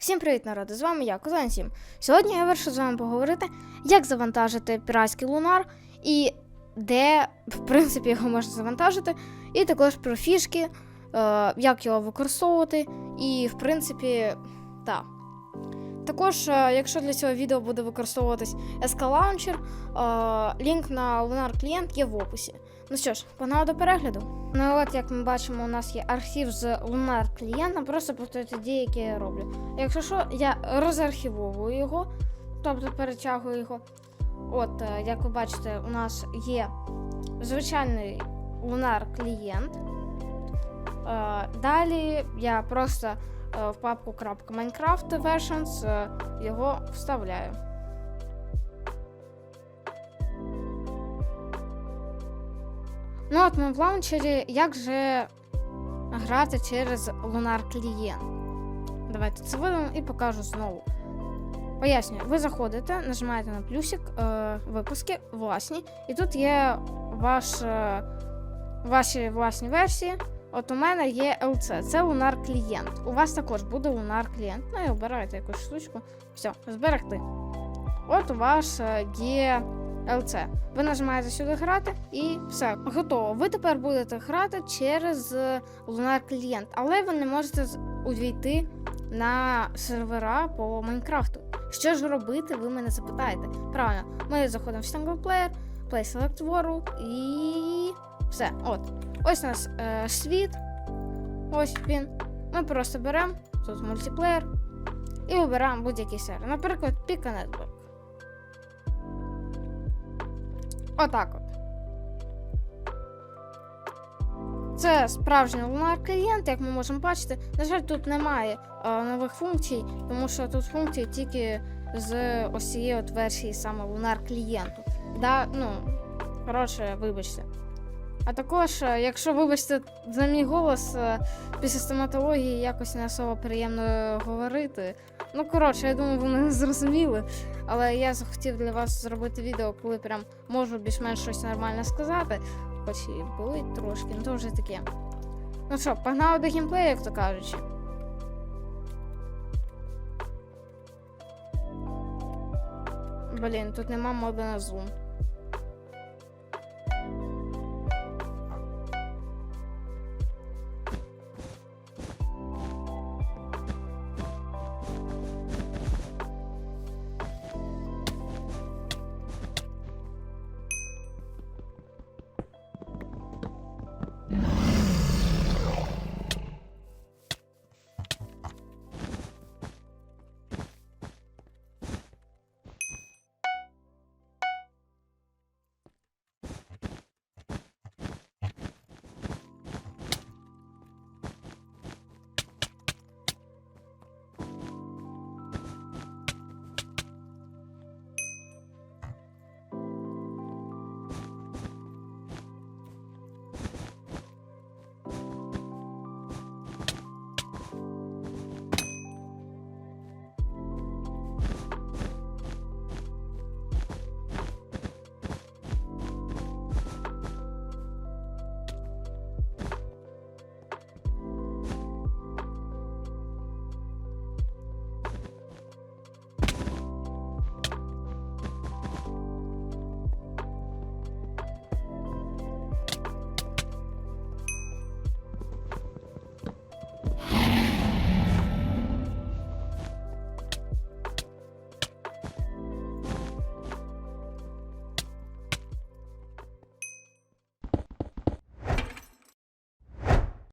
Всім привіт, народи! З вами я, Козан 7. Сьогодні я вирішив з вами поговорити, як завантажити піратський лунар і де, в принципі, його можна завантажити, і також про фішки, е, як його використовувати, і, в принципі, так. Також, е, якщо для цього відео буде використовуватись SK Launcher, е, лінк на Lunar клієнт є в описі. Ну що ж, погнали до перегляду. Ну от, як ми бачимо, у нас є архів з Lunar клієнта, просто повторюйте дії, які я роблю. Якщо що, я розархівовую його, тобто перетягую його. От, е, як ви бачите, у нас є звичайний Lunar. Е, Далі я просто в папку .minecraft versions е, його вставляю. Ну от ми в лаунчері, як же грати через Lunar клієнт. Давайте це видам і покажу знову. Пояснюю, ви заходите, нажимаєте на плюсик, е, випуски, власні, і тут є ваш, е, ваші власні версії. От у мене є LC, це Lunar клієнт. У вас також буде Lunar клієнт. Ну і обираєте якусь штучку. Все, зберегти. От у вас е, є LC. Ви нажимаєте сюди грати і все, готово. Ви тепер будете грати через е, Lunar клієнт, але ви не можете увійти на сервера по Майнкрафту. Що ж робити, ви мене запитаєте. Правильно, ми заходимо в Player, Play Select World і все. От. Ось у нас е, світ. Ось він. Ми просто беремо тут мультиплеєр і вибираємо будь-який сервер. Наприклад, Pika Network. Отак от. Це справжній Lunar клієнт, як ми можемо бачити. На жаль, тут немає е, нових функцій, тому що тут функції тільки з ось цієї от версії саме Lunar клієнту. Да, ну, коротше, вибачте. А також, е, якщо вибачте за мій голос, е, після стоматології якось не особо приємно говорити. Ну, коротше, я думаю, ви мене зрозуміли. Але я захотів для вас зробити відео, коли прям можу більш-менш щось нормально сказати. Хоч і болить трошки, ну то вже таке. Ну що, погнали до геймплею, як то кажучи. Блін, тут нема моди на зум.